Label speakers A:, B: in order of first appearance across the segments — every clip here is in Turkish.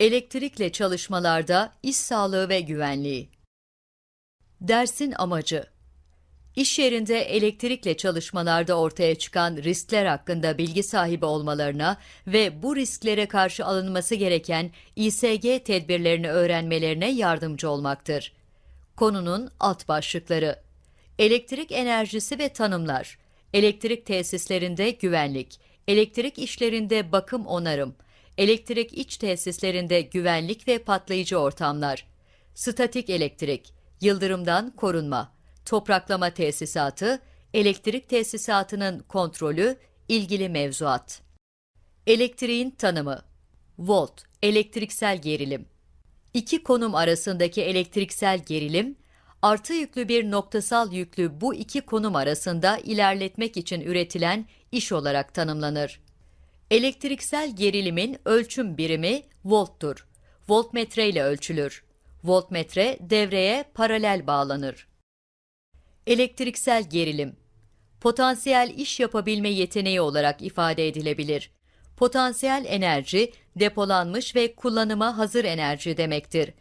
A: Elektrikle çalışmalarda iş sağlığı ve güvenliği. Dersin amacı. İş yerinde elektrikle çalışmalarda ortaya çıkan riskler hakkında bilgi sahibi olmalarına ve bu risklere karşı alınması gereken İSG tedbirlerini öğrenmelerine yardımcı olmaktır. Konunun alt başlıkları. Elektrik enerjisi ve tanımlar, elektrik tesislerinde güvenlik, elektrik işlerinde bakım onarım, elektrik iç tesislerinde güvenlik ve patlayıcı ortamlar, statik elektrik, yıldırımdan korunma, topraklama tesisatı, elektrik tesisatının kontrolü, ilgili mevzuat. Elektriğin tanımı Volt, elektriksel gerilim. İki konum arasındaki elektriksel gerilim, artı yüklü bir noktasal yüklü bu iki konum arasında ilerletmek için üretilen iş olarak tanımlanır. Elektriksel gerilimin ölçüm birimi volttur. Voltmetre ile ölçülür. Voltmetre devreye paralel bağlanır. Elektriksel gerilim potansiyel iş yapabilme yeteneği olarak ifade edilebilir. Potansiyel enerji, depolanmış ve kullanıma hazır enerji demektir.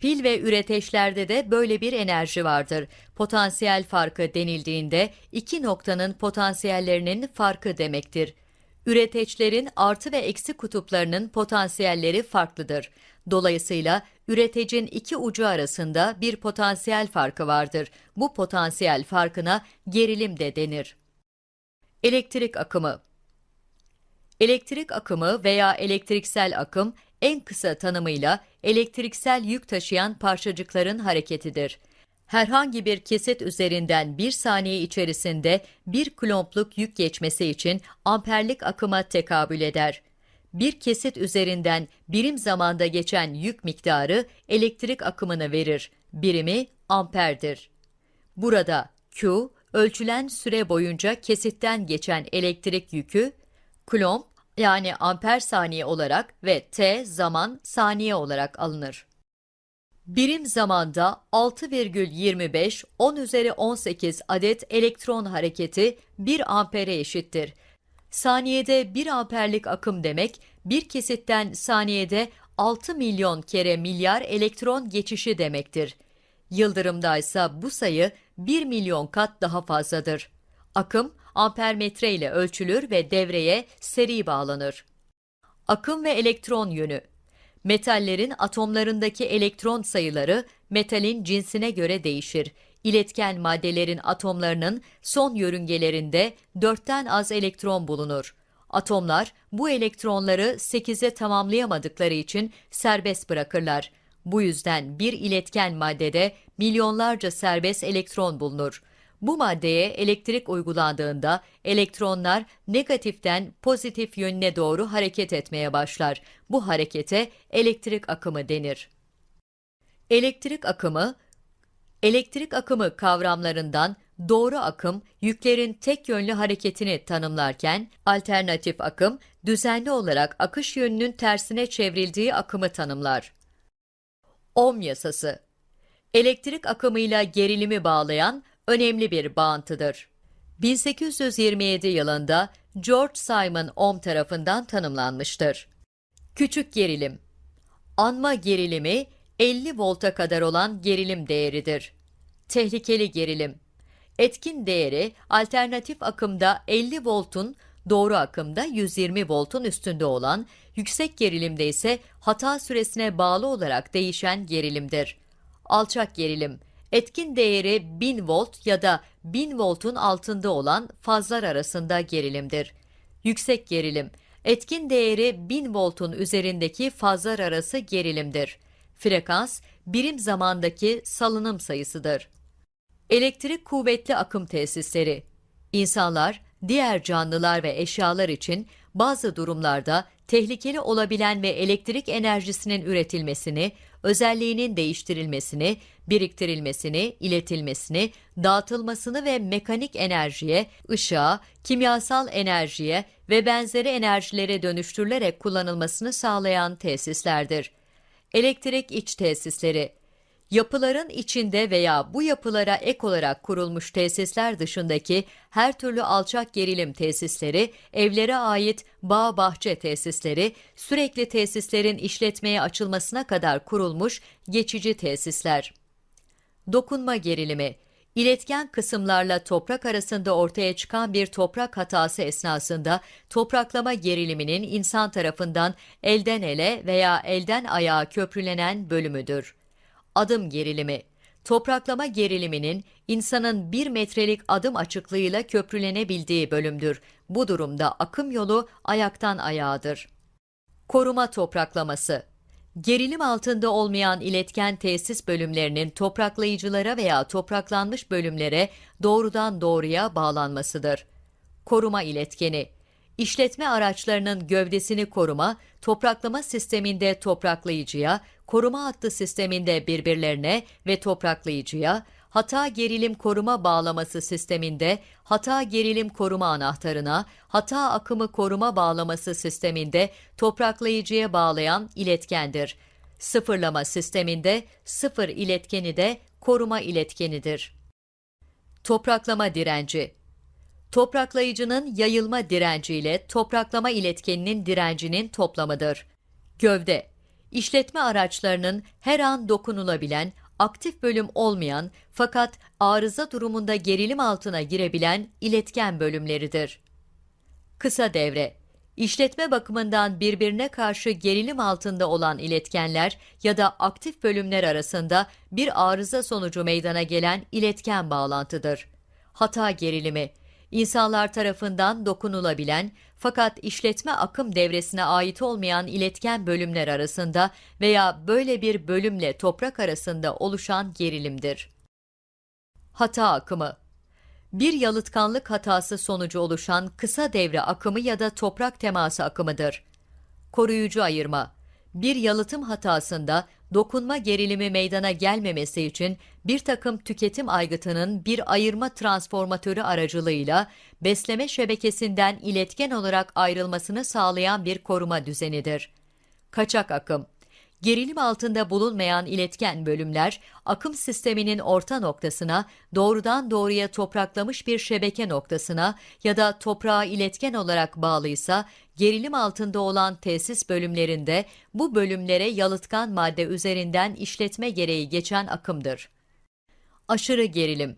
A: Pil ve üreteçlerde de böyle bir enerji vardır. Potansiyel farkı denildiğinde iki noktanın potansiyellerinin farkı demektir. Üreteçlerin artı ve eksi kutuplarının potansiyelleri farklıdır. Dolayısıyla üretecin iki ucu arasında bir potansiyel farkı vardır. Bu potansiyel farkına gerilim de denir. Elektrik akımı Elektrik akımı veya elektriksel akım en kısa tanımıyla elektriksel yük taşıyan parçacıkların hareketidir. Herhangi bir kesit üzerinden bir saniye içerisinde bir klompluk yük geçmesi için amperlik akıma tekabül eder. Bir kesit üzerinden birim zamanda geçen yük miktarı elektrik akımını verir. Birimi amperdir. Burada Q, ölçülen süre boyunca kesitten geçen elektrik yükü, klomp yani amper saniye olarak ve T zaman saniye olarak alınır. Birim zamanda 6,25 10 üzeri 18 adet elektron hareketi 1 ampere eşittir. Saniyede 1 amperlik akım demek, bir kesitten saniyede 6 milyon kere milyar elektron geçişi demektir. Yıldırımda ise bu sayı 1 milyon kat daha fazladır. Akım, ampermetre ile ölçülür ve devreye seri bağlanır. Akım ve elektron yönü Metallerin atomlarındaki elektron sayıları metalin cinsine göre değişir. İletken maddelerin atomlarının son yörüngelerinde 4'ten az elektron bulunur. Atomlar bu elektronları 8'e tamamlayamadıkları için serbest bırakırlar. Bu yüzden bir iletken maddede milyonlarca serbest elektron bulunur. Bu maddeye elektrik uygulandığında elektronlar negatiften pozitif yönüne doğru hareket etmeye başlar. Bu harekete elektrik akımı denir. Elektrik akımı, elektrik akımı kavramlarından doğru akım yüklerin tek yönlü hareketini tanımlarken, alternatif akım düzenli olarak akış yönünün tersine çevrildiği akımı tanımlar. Ohm yasası Elektrik akımıyla gerilimi bağlayan önemli bir bağıntıdır. 1827 yılında George Simon Ohm tarafından tanımlanmıştır. Küçük gerilim Anma gerilimi 50 volta kadar olan gerilim değeridir. Tehlikeli gerilim Etkin değeri alternatif akımda 50 voltun, doğru akımda 120 voltun üstünde olan, yüksek gerilimde ise hata süresine bağlı olarak değişen gerilimdir. Alçak gerilim etkin değeri 1000 volt ya da 1000 voltun altında olan fazlar arasında gerilimdir. Yüksek gerilim, etkin değeri 1000 voltun üzerindeki fazlar arası gerilimdir. Frekans, birim zamandaki salınım sayısıdır. Elektrik kuvvetli akım tesisleri. İnsanlar, diğer canlılar ve eşyalar için bazı durumlarda tehlikeli olabilen ve elektrik enerjisinin üretilmesini, özelliğinin değiştirilmesini, biriktirilmesini, iletilmesini, dağıtılmasını ve mekanik enerjiye, ışığa, kimyasal enerjiye ve benzeri enerjilere dönüştürülerek kullanılmasını sağlayan tesislerdir. Elektrik iç tesisleri Yapıların içinde veya bu yapılara ek olarak kurulmuş tesisler dışındaki her türlü alçak gerilim tesisleri, evlere ait bağ bahçe tesisleri, sürekli tesislerin işletmeye açılmasına kadar kurulmuş geçici tesisler. Dokunma gerilimi İletken kısımlarla toprak arasında ortaya çıkan bir toprak hatası esnasında topraklama geriliminin insan tarafından elden ele veya elden ayağa köprülenen bölümüdür. Adım gerilimi Topraklama geriliminin insanın 1 metrelik adım açıklığıyla köprülenebildiği bölümdür. Bu durumda akım yolu ayaktan ayağıdır. Koruma topraklaması Gerilim altında olmayan iletken tesis bölümlerinin topraklayıcılara veya topraklanmış bölümlere doğrudan doğruya bağlanmasıdır. Koruma iletkeni İşletme araçlarının gövdesini koruma, topraklama sisteminde topraklayıcıya, koruma hattı sisteminde birbirlerine ve topraklayıcıya, hata gerilim koruma bağlaması sisteminde hata gerilim koruma anahtarına, hata akımı koruma bağlaması sisteminde topraklayıcıya bağlayan iletkendir. Sıfırlama sisteminde sıfır iletkeni de koruma iletkenidir. Topraklama direnci Topraklayıcının yayılma direnci ile topraklama iletkeninin direncinin toplamıdır. Gövde İşletme araçlarının her an dokunulabilen, aktif bölüm olmayan fakat arıza durumunda gerilim altına girebilen iletken bölümleridir. Kısa devre İşletme bakımından birbirine karşı gerilim altında olan iletkenler ya da aktif bölümler arasında bir arıza sonucu meydana gelen iletken bağlantıdır. Hata gerilimi İnsanlar tarafından dokunulabilen fakat işletme akım devresine ait olmayan iletken bölümler arasında veya böyle bir bölümle toprak arasında oluşan gerilimdir. Hata akımı bir yalıtkanlık hatası sonucu oluşan kısa devre akımı ya da toprak teması akımıdır. Koruyucu ayırma bir yalıtım hatasında dokunma gerilimi meydana gelmemesi için bir takım tüketim aygıtının bir ayırma transformatörü aracılığıyla besleme şebekesinden iletken olarak ayrılmasını sağlayan bir koruma düzenidir. Kaçak akım Gerilim altında bulunmayan iletken bölümler, akım sisteminin orta noktasına, doğrudan doğruya topraklamış bir şebeke noktasına ya da toprağa iletken olarak bağlıysa, gerilim altında olan tesis bölümlerinde bu bölümlere yalıtkan madde üzerinden işletme gereği geçen akımdır. Aşırı gerilim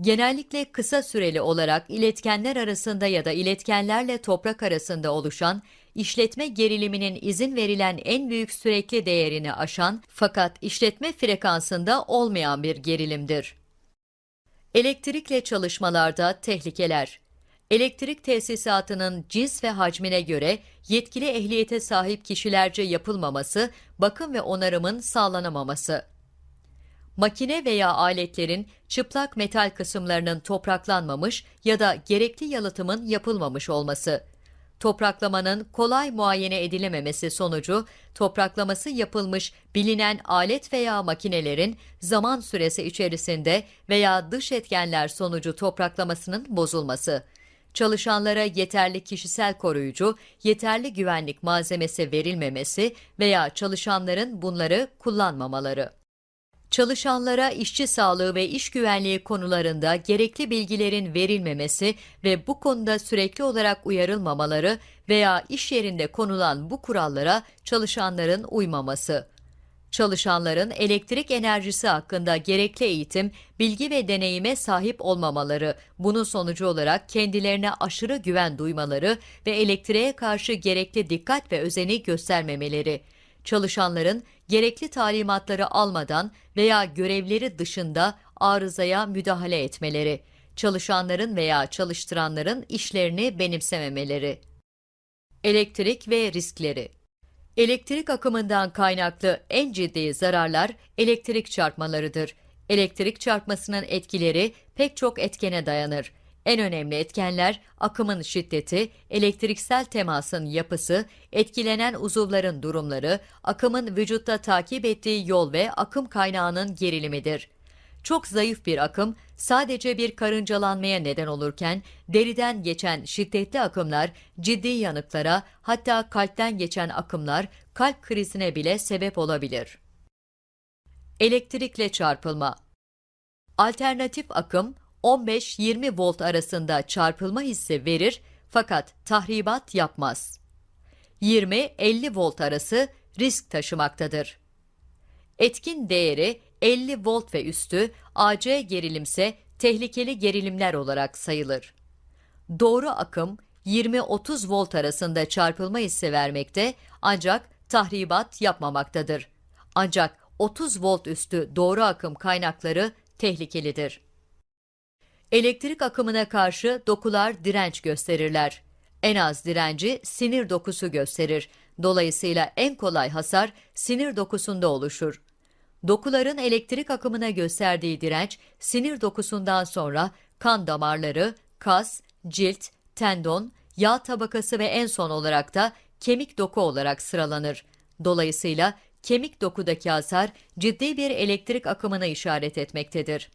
A: Genellikle kısa süreli olarak iletkenler arasında ya da iletkenlerle toprak arasında oluşan, işletme geriliminin izin verilen en büyük sürekli değerini aşan fakat işletme frekansında olmayan bir gerilimdir. Elektrikle çalışmalarda tehlikeler Elektrik tesisatının cins ve hacmine göre yetkili ehliyete sahip kişilerce yapılmaması, bakım ve onarımın sağlanamaması makine veya aletlerin çıplak metal kısımlarının topraklanmamış ya da gerekli yalıtımın yapılmamış olması. Topraklamanın kolay muayene edilememesi sonucu topraklaması yapılmış bilinen alet veya makinelerin zaman süresi içerisinde veya dış etkenler sonucu topraklamasının bozulması. Çalışanlara yeterli kişisel koruyucu, yeterli güvenlik malzemesi verilmemesi veya çalışanların bunları kullanmamaları çalışanlara işçi sağlığı ve iş güvenliği konularında gerekli bilgilerin verilmemesi ve bu konuda sürekli olarak uyarılmamaları veya iş yerinde konulan bu kurallara çalışanların uymaması. Çalışanların elektrik enerjisi hakkında gerekli eğitim, bilgi ve deneyime sahip olmamaları, bunun sonucu olarak kendilerine aşırı güven duymaları ve elektriğe karşı gerekli dikkat ve özeni göstermemeleri çalışanların gerekli talimatları almadan veya görevleri dışında arızaya müdahale etmeleri, çalışanların veya çalıştıranların işlerini benimsememeleri. Elektrik ve riskleri Elektrik akımından kaynaklı en ciddi zararlar elektrik çarpmalarıdır. Elektrik çarpmasının etkileri pek çok etkene dayanır. En önemli etkenler akımın şiddeti, elektriksel temasın yapısı, etkilenen uzuvların durumları, akımın vücutta takip ettiği yol ve akım kaynağının gerilimidir. Çok zayıf bir akım sadece bir karıncalanmaya neden olurken deriden geçen şiddetli akımlar ciddi yanıklara hatta kalpten geçen akımlar kalp krizine bile sebep olabilir. Elektrikle çarpılma. Alternatif akım 15-20 volt arasında çarpılma hissi verir fakat tahribat yapmaz. 20-50 volt arası risk taşımaktadır. Etkin değeri 50 volt ve üstü AC gerilimse tehlikeli gerilimler olarak sayılır. Doğru akım 20-30 volt arasında çarpılma hissi vermekte ancak tahribat yapmamaktadır. Ancak 30 volt üstü doğru akım kaynakları tehlikelidir. Elektrik akımına karşı dokular direnç gösterirler. En az direnci sinir dokusu gösterir. Dolayısıyla en kolay hasar sinir dokusunda oluşur. Dokuların elektrik akımına gösterdiği direnç sinir dokusundan sonra kan damarları, kas, cilt, tendon, yağ tabakası ve en son olarak da kemik doku olarak sıralanır. Dolayısıyla kemik dokudaki hasar ciddi bir elektrik akımına işaret etmektedir.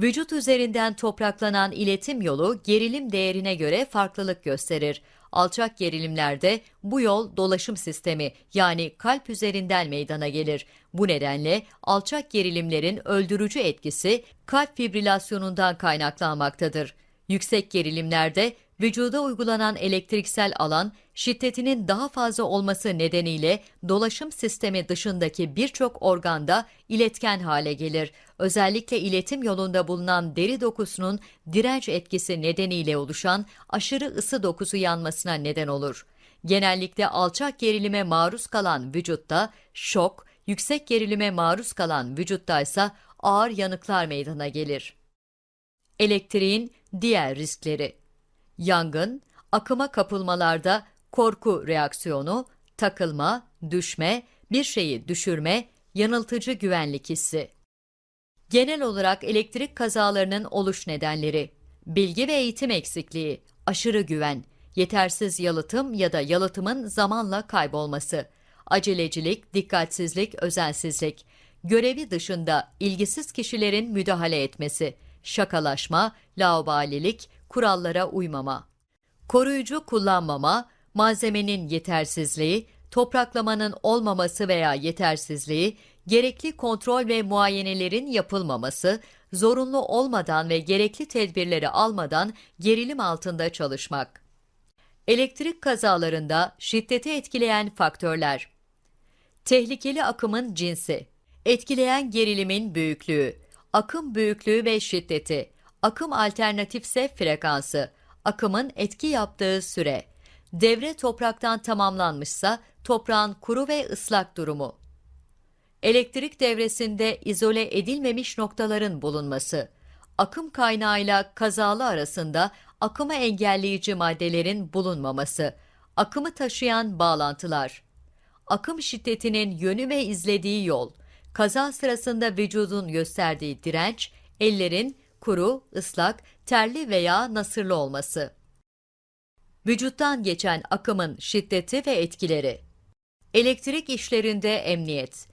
A: Vücut üzerinden topraklanan iletim yolu gerilim değerine göre farklılık gösterir. Alçak gerilimlerde bu yol dolaşım sistemi yani kalp üzerinden meydana gelir. Bu nedenle alçak gerilimlerin öldürücü etkisi kalp fibrilasyonundan kaynaklanmaktadır. Yüksek gerilimlerde vücuda uygulanan elektriksel alan şiddetinin daha fazla olması nedeniyle dolaşım sistemi dışındaki birçok organda iletken hale gelir. Özellikle iletim yolunda bulunan deri dokusunun direnç etkisi nedeniyle oluşan aşırı ısı dokusu yanmasına neden olur. Genellikle alçak gerilime maruz kalan vücutta şok, yüksek gerilime maruz kalan vücutta ise ağır yanıklar meydana gelir. Elektriğin diğer riskleri Yangın, akıma kapılmalarda korku reaksiyonu, takılma, düşme, bir şeyi düşürme, yanıltıcı güvenlik hissi. Genel olarak elektrik kazalarının oluş nedenleri, bilgi ve eğitim eksikliği, aşırı güven, yetersiz yalıtım ya da yalıtımın zamanla kaybolması, acelecilik, dikkatsizlik, özensizlik, görevi dışında ilgisiz kişilerin müdahale etmesi, şakalaşma, laubalilik, kurallara uymama. Koruyucu kullanmama, malzemenin yetersizliği, topraklamanın olmaması veya yetersizliği, gerekli kontrol ve muayenelerin yapılmaması, zorunlu olmadan ve gerekli tedbirleri almadan gerilim altında çalışmak. Elektrik kazalarında şiddeti etkileyen faktörler. Tehlikeli akımın cinsi, etkileyen gerilimin büyüklüğü, akım büyüklüğü ve şiddeti, akım alternatifse frekansı, akımın etki yaptığı süre, devre topraktan tamamlanmışsa toprağın kuru ve ıslak durumu. Elektrik devresinde izole edilmemiş noktaların bulunması, akım kaynağıyla kazalı arasında akımı engelleyici maddelerin bulunmaması, akımı taşıyan bağlantılar, akım şiddetinin yönü ve izlediği yol, kaza sırasında vücudun gösterdiği direnç, ellerin kuru, ıslak, terli veya nasırlı olması. Vücuttan geçen akımın şiddeti ve etkileri. Elektrik işlerinde emniyet.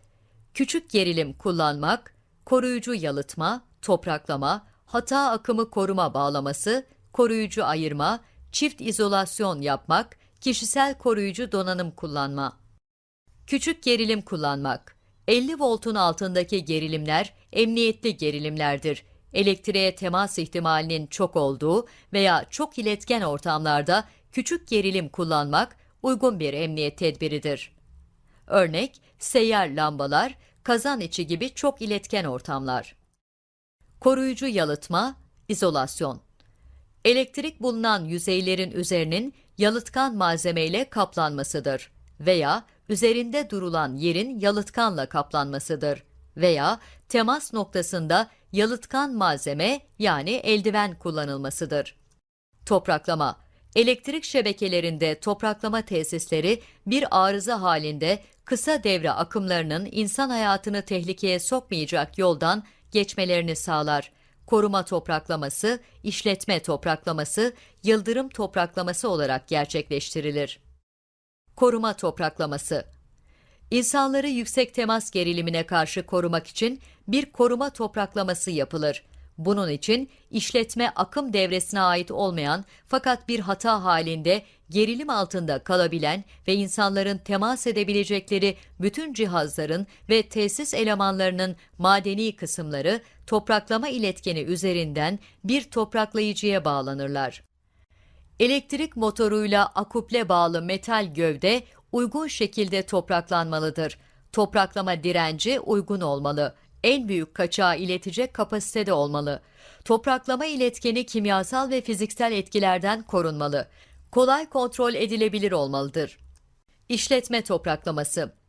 A: Küçük gerilim kullanmak, koruyucu yalıtma, topraklama, hata akımı koruma bağlaması, koruyucu ayırma, çift izolasyon yapmak, kişisel koruyucu donanım kullanma. Küçük gerilim kullanmak. 50 voltun altındaki gerilimler emniyetli gerilimlerdir. Elektriğe temas ihtimalinin çok olduğu veya çok iletken ortamlarda küçük gerilim kullanmak uygun bir emniyet tedbiridir. Örnek, seyyar lambalar, kazan içi gibi çok iletken ortamlar. Koruyucu yalıtma, izolasyon. Elektrik bulunan yüzeylerin üzerinin yalıtkan malzemeyle kaplanmasıdır veya üzerinde durulan yerin yalıtkanla kaplanmasıdır veya temas noktasında yalıtkan malzeme yani eldiven kullanılmasıdır. Topraklama Elektrik şebekelerinde topraklama tesisleri bir arıza halinde kısa devre akımlarının insan hayatını tehlikeye sokmayacak yoldan geçmelerini sağlar. Koruma topraklaması, işletme topraklaması, yıldırım topraklaması olarak gerçekleştirilir. Koruma topraklaması İnsanları yüksek temas gerilimine karşı korumak için bir koruma topraklaması yapılır. Bunun için işletme akım devresine ait olmayan fakat bir hata halinde gerilim altında kalabilen ve insanların temas edebilecekleri bütün cihazların ve tesis elemanlarının madeni kısımları topraklama iletkeni üzerinden bir topraklayıcıya bağlanırlar. Elektrik motoruyla akuple bağlı metal gövde uygun şekilde topraklanmalıdır. Topraklama direnci uygun olmalı. En büyük kaçağı iletecek kapasitede olmalı. Topraklama iletkeni kimyasal ve fiziksel etkilerden korunmalı. Kolay kontrol edilebilir olmalıdır. İşletme topraklaması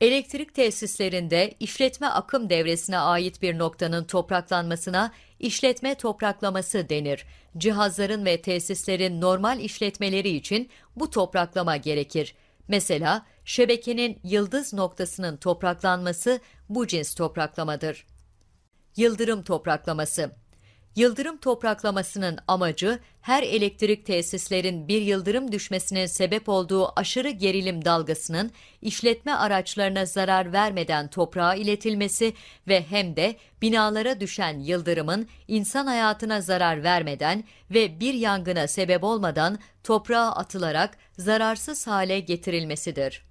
A: Elektrik tesislerinde işletme akım devresine ait bir noktanın topraklanmasına işletme topraklaması denir. Cihazların ve tesislerin normal işletmeleri için bu topraklama gerekir. Mesela şebekenin yıldız noktasının topraklanması bu cins topraklamadır. Yıldırım topraklaması Yıldırım topraklamasının amacı her elektrik tesislerin bir yıldırım düşmesinin sebep olduğu aşırı gerilim dalgasının işletme araçlarına zarar vermeden toprağa iletilmesi ve hem de binalara düşen yıldırımın insan hayatına zarar vermeden ve bir yangına sebep olmadan toprağa atılarak zararsız hale getirilmesidir.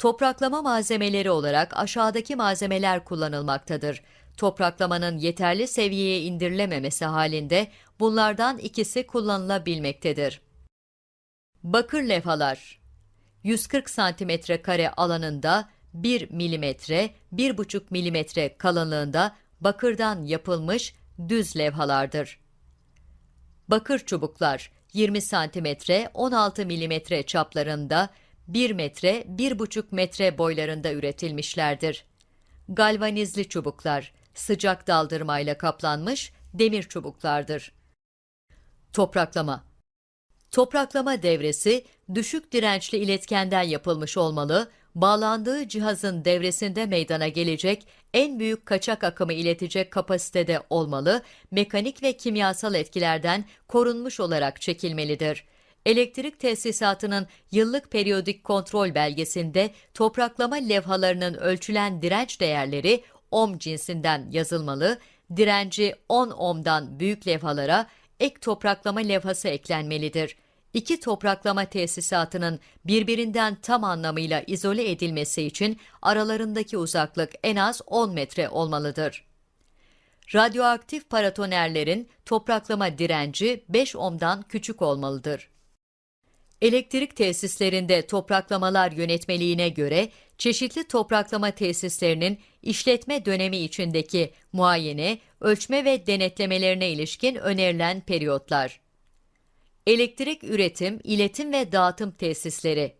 A: Topraklama malzemeleri olarak aşağıdaki malzemeler kullanılmaktadır. Topraklamanın yeterli seviyeye indirilememesi halinde bunlardan ikisi kullanılabilmektedir. Bakır levhalar 140 cm kare alanında 1 mm, 1,5 mm kalınlığında bakırdan yapılmış düz levhalardır. Bakır çubuklar 20 cm, 16 mm çaplarında 1 metre, 1,5 metre boylarında üretilmişlerdir. Galvanizli çubuklar, sıcak daldırmayla kaplanmış demir çubuklardır. Topraklama Topraklama devresi, düşük dirençli iletkenden yapılmış olmalı, bağlandığı cihazın devresinde meydana gelecek en büyük kaçak akımı iletecek kapasitede olmalı, mekanik ve kimyasal etkilerden korunmuş olarak çekilmelidir elektrik tesisatının yıllık periyodik kontrol belgesinde topraklama levhalarının ölçülen direnç değerleri ohm cinsinden yazılmalı, direnci 10 ohm'dan büyük levhalara ek topraklama levhası eklenmelidir. İki topraklama tesisatının birbirinden tam anlamıyla izole edilmesi için aralarındaki uzaklık en az 10 metre olmalıdır. Radyoaktif paratonerlerin topraklama direnci 5 ohm'dan küçük olmalıdır. Elektrik tesislerinde topraklamalar yönetmeliğine göre çeşitli topraklama tesislerinin işletme dönemi içindeki muayene, ölçme ve denetlemelerine ilişkin önerilen periyotlar. Elektrik üretim, iletim ve dağıtım tesisleri.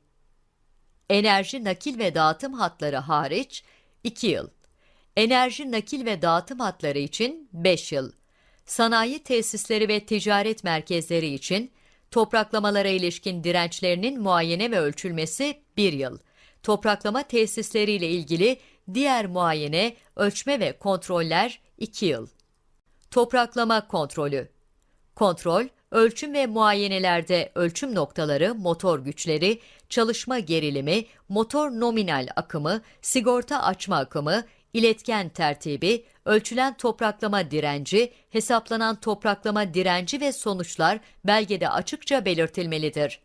A: Enerji nakil ve dağıtım hatları hariç 2 yıl. Enerji nakil ve dağıtım hatları için 5 yıl. Sanayi tesisleri ve ticaret merkezleri için Topraklamalara ilişkin dirençlerinin muayene ve ölçülmesi 1 yıl. Topraklama tesisleriyle ilgili diğer muayene, ölçme ve kontroller 2 yıl. Topraklama kontrolü Kontrol, ölçüm ve muayenelerde ölçüm noktaları, motor güçleri, çalışma gerilimi, motor nominal akımı, sigorta açma akımı, iletken tertibi, ölçülen topraklama direnci, hesaplanan topraklama direnci ve sonuçlar belgede açıkça belirtilmelidir.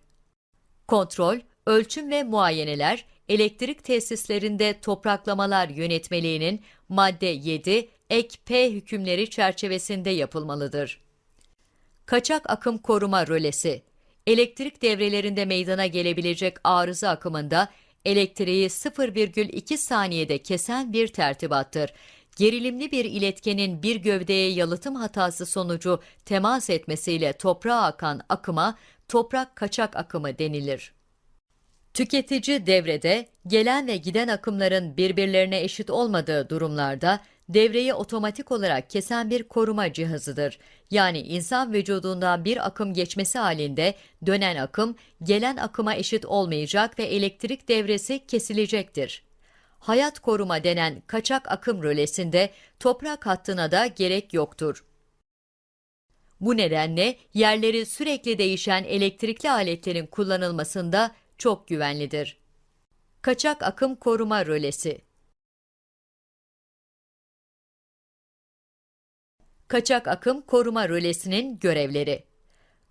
A: Kontrol, ölçüm ve muayeneler, elektrik tesislerinde topraklamalar yönetmeliğinin madde 7 ek P hükümleri çerçevesinde yapılmalıdır. Kaçak akım koruma rölesi Elektrik devrelerinde meydana gelebilecek arıza akımında elektriği 0,2 saniyede kesen bir tertibattır. Gerilimli bir iletkenin bir gövdeye yalıtım hatası sonucu temas etmesiyle toprağa akan akıma toprak kaçak akımı denilir. Tüketici devrede gelen ve giden akımların birbirlerine eşit olmadığı durumlarda devreyi otomatik olarak kesen bir koruma cihazıdır. Yani insan vücudundan bir akım geçmesi halinde dönen akım gelen akıma eşit olmayacak ve elektrik devresi kesilecektir. Hayat koruma denen kaçak akım rölesinde toprak hattına da gerek yoktur. Bu nedenle yerleri sürekli değişen elektrikli aletlerin kullanılmasında çok güvenlidir. Kaçak akım koruma rölesi Kaçak akım koruma rölesinin görevleri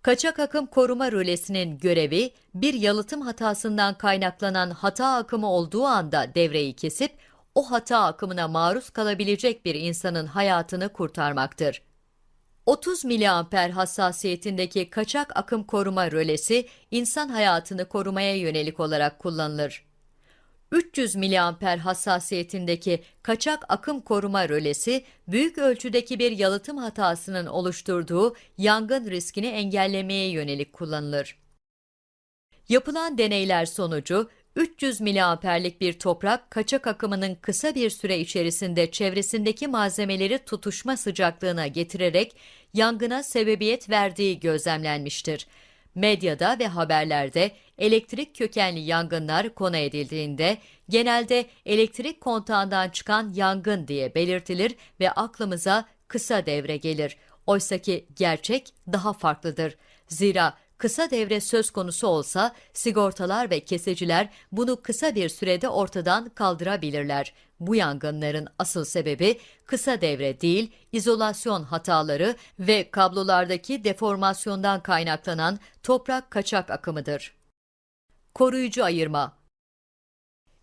A: Kaçak akım koruma rölesinin görevi bir yalıtım hatasından kaynaklanan hata akımı olduğu anda devreyi kesip o hata akımına maruz kalabilecek bir insanın hayatını kurtarmaktır. 30 miliamper hassasiyetindeki kaçak akım koruma rölesi insan hayatını korumaya yönelik olarak kullanılır. 300 miliamper hassasiyetindeki kaçak akım koruma rölesi büyük ölçüdeki bir yalıtım hatasının oluşturduğu yangın riskini engellemeye yönelik kullanılır. Yapılan deneyler sonucu 300 miliamperlik bir toprak kaçak akımının kısa bir süre içerisinde çevresindeki malzemeleri tutuşma sıcaklığına getirerek yangına sebebiyet verdiği gözlemlenmiştir. Medyada ve haberlerde elektrik kökenli yangınlar konu edildiğinde genelde elektrik kontağından çıkan yangın diye belirtilir ve aklımıza kısa devre gelir. Oysaki gerçek daha farklıdır. Zira kısa devre söz konusu olsa sigortalar ve kesiciler bunu kısa bir sürede ortadan kaldırabilirler. Bu yangınların asıl sebebi kısa devre değil, izolasyon hataları ve kablolardaki deformasyondan kaynaklanan toprak kaçak akımıdır. Koruyucu ayırma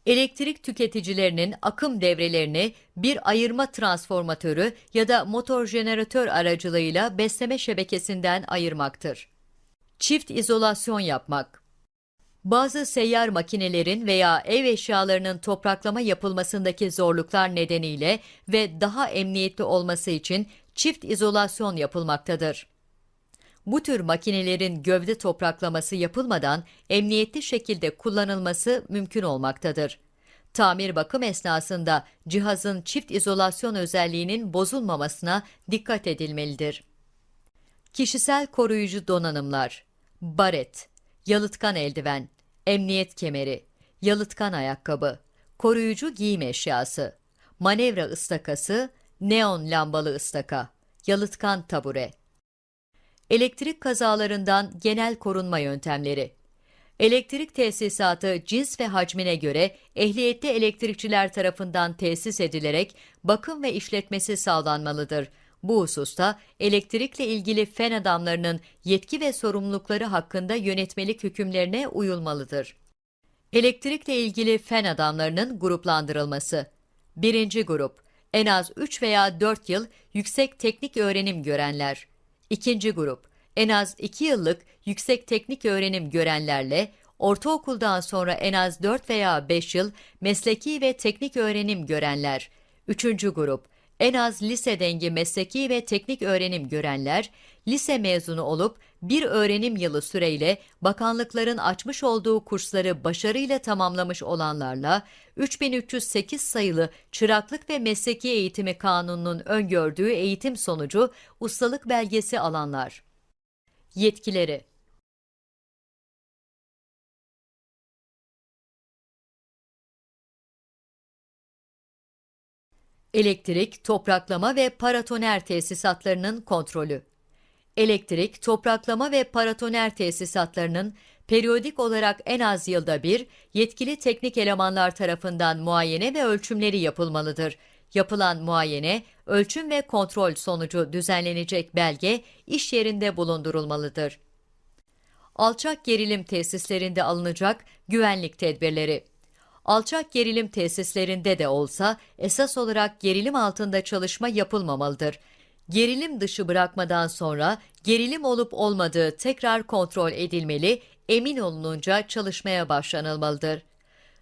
A: Elektrik tüketicilerinin akım devrelerini bir ayırma transformatörü ya da motor jeneratör aracılığıyla besleme şebekesinden ayırmaktır. Çift izolasyon yapmak. Bazı seyyar makinelerin veya ev eşyalarının topraklama yapılmasındaki zorluklar nedeniyle ve daha emniyetli olması için çift izolasyon yapılmaktadır. Bu tür makinelerin gövde topraklaması yapılmadan emniyetli şekilde kullanılması mümkün olmaktadır. Tamir bakım esnasında cihazın çift izolasyon özelliğinin bozulmamasına dikkat edilmelidir. Kişisel koruyucu donanımlar baret, yalıtkan eldiven, emniyet kemeri, yalıtkan ayakkabı, koruyucu giyim eşyası, manevra ıstakası, neon lambalı ıstaka, yalıtkan tabure. Elektrik kazalarından genel korunma yöntemleri. Elektrik tesisatı cins ve hacmine göre ehliyetli elektrikçiler tarafından tesis edilerek bakım ve işletmesi sağlanmalıdır. Bu hususta elektrikle ilgili fen adamlarının yetki ve sorumlulukları hakkında yönetmelik hükümlerine uyulmalıdır. Elektrikle ilgili fen adamlarının gruplandırılması. Birinci grup, en az 3 veya 4 yıl yüksek teknik öğrenim görenler. İkinci grup, en az 2 yıllık yüksek teknik öğrenim görenlerle ortaokuldan sonra en az 4 veya 5 yıl mesleki ve teknik öğrenim görenler. Üçüncü grup, en az lise dengi mesleki ve teknik öğrenim görenler, lise mezunu olup bir öğrenim yılı süreyle bakanlıkların açmış olduğu kursları başarıyla tamamlamış olanlarla 3308 sayılı Çıraklık ve Mesleki Eğitimi Kanunu'nun öngördüğü eğitim sonucu ustalık belgesi alanlar. Yetkileri Elektrik, topraklama ve paratoner tesisatlarının kontrolü. Elektrik, topraklama ve paratoner tesisatlarının periyodik olarak en az yılda bir yetkili teknik elemanlar tarafından muayene ve ölçümleri yapılmalıdır. Yapılan muayene, ölçüm ve kontrol sonucu düzenlenecek belge iş yerinde bulundurulmalıdır. Alçak gerilim tesislerinde alınacak güvenlik tedbirleri alçak gerilim tesislerinde de olsa esas olarak gerilim altında çalışma yapılmamalıdır. Gerilim dışı bırakmadan sonra gerilim olup olmadığı tekrar kontrol edilmeli, emin olununca çalışmaya başlanılmalıdır.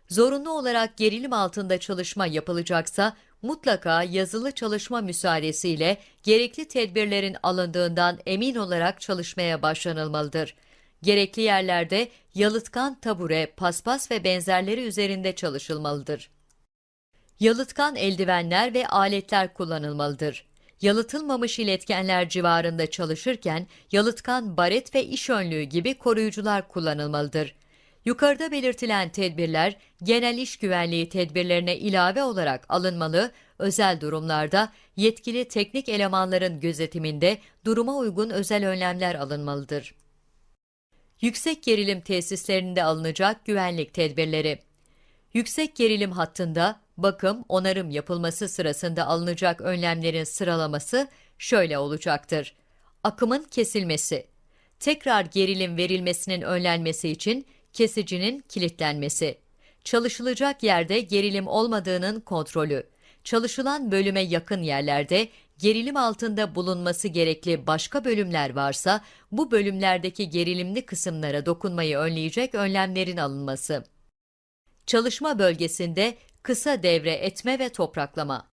A: Zorunlu olarak gerilim altında çalışma yapılacaksa mutlaka yazılı çalışma müsaadesiyle gerekli tedbirlerin alındığından emin olarak çalışmaya başlanılmalıdır. Gerekli yerlerde yalıtkan tabure, paspas ve benzerleri üzerinde çalışılmalıdır. Yalıtkan eldivenler ve aletler kullanılmalıdır. Yalıtılmamış iletkenler civarında çalışırken yalıtkan baret ve iş önlüğü gibi koruyucular kullanılmalıdır. Yukarıda belirtilen tedbirler genel iş güvenliği tedbirlerine ilave olarak alınmalı, özel durumlarda yetkili teknik elemanların gözetiminde duruma uygun özel önlemler alınmalıdır. Yüksek gerilim tesislerinde alınacak güvenlik tedbirleri. Yüksek gerilim hattında bakım, onarım yapılması sırasında alınacak önlemlerin sıralaması şöyle olacaktır. Akımın kesilmesi, tekrar gerilim verilmesinin önlenmesi için kesicinin kilitlenmesi, çalışılacak yerde gerilim olmadığının kontrolü, çalışılan bölüme yakın yerlerde gerilim altında bulunması gerekli başka bölümler varsa bu bölümlerdeki gerilimli kısımlara dokunmayı önleyecek önlemlerin alınması. Çalışma bölgesinde kısa devre etme ve topraklama.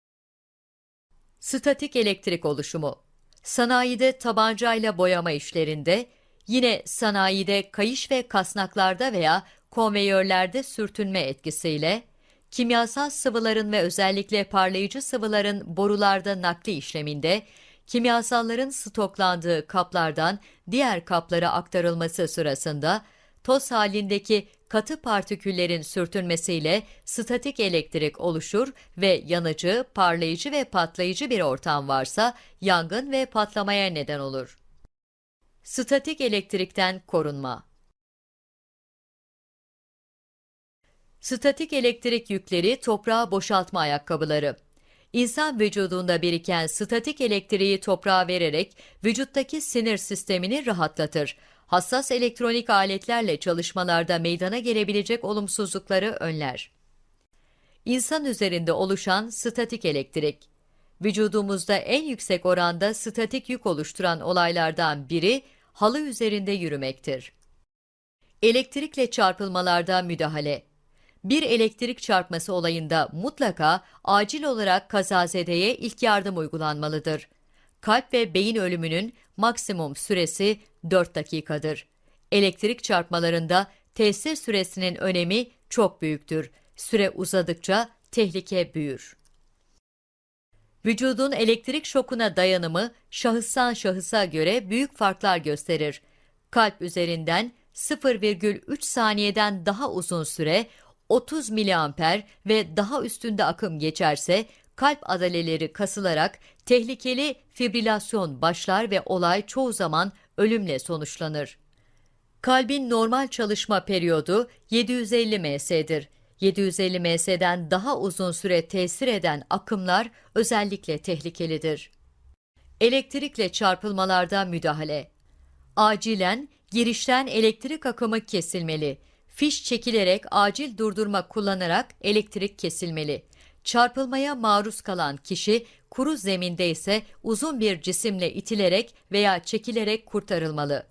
A: Statik elektrik oluşumu. Sanayide tabancayla boyama işlerinde, yine sanayide kayış ve kasnaklarda veya konveyörlerde sürtünme etkisiyle, kimyasal sıvıların ve özellikle parlayıcı sıvıların borularda nakli işleminde, kimyasalların stoklandığı kaplardan diğer kaplara aktarılması sırasında, toz halindeki katı partiküllerin sürtünmesiyle statik elektrik oluşur ve yanıcı, parlayıcı ve patlayıcı bir ortam varsa yangın ve patlamaya neden olur. Statik elektrikten korunma Statik elektrik yükleri toprağa boşaltma ayakkabıları. İnsan vücudunda biriken statik elektriği toprağa vererek vücuttaki sinir sistemini rahatlatır. Hassas elektronik aletlerle çalışmalarda meydana gelebilecek olumsuzlukları önler. İnsan üzerinde oluşan statik elektrik. Vücudumuzda en yüksek oranda statik yük oluşturan olaylardan biri halı üzerinde yürümektir. Elektrikle çarpılmalarda müdahale. Bir elektrik çarpması olayında mutlaka acil olarak kazazedeye ilk yardım uygulanmalıdır. Kalp ve beyin ölümünün maksimum süresi 4 dakikadır. Elektrik çarpmalarında tesir süresinin önemi çok büyüktür. Süre uzadıkça tehlike büyür. Vücudun elektrik şokuna dayanımı şahıstan şahısa göre büyük farklar gösterir. Kalp üzerinden 0,3 saniyeden daha uzun süre 30 miliamper ve daha üstünde akım geçerse kalp adaleleri kasılarak tehlikeli fibrilasyon başlar ve olay çoğu zaman ölümle sonuçlanır. Kalbin normal çalışma periyodu 750 ms'dir. 750 ms'den daha uzun süre tesir eden akımlar özellikle tehlikelidir. Elektrikle çarpılmalarda müdahale. Acilen girişten elektrik akımı kesilmeli. Fiş çekilerek acil durdurma kullanarak elektrik kesilmeli. Çarpılmaya maruz kalan kişi kuru zeminde ise uzun bir cisimle itilerek veya çekilerek kurtarılmalı.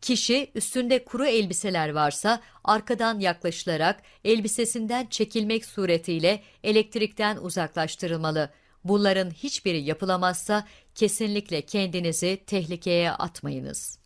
A: Kişi üstünde kuru elbiseler varsa arkadan yaklaşılarak elbisesinden çekilmek suretiyle elektrikten uzaklaştırılmalı. Bunların hiçbiri yapılamazsa kesinlikle kendinizi tehlikeye atmayınız.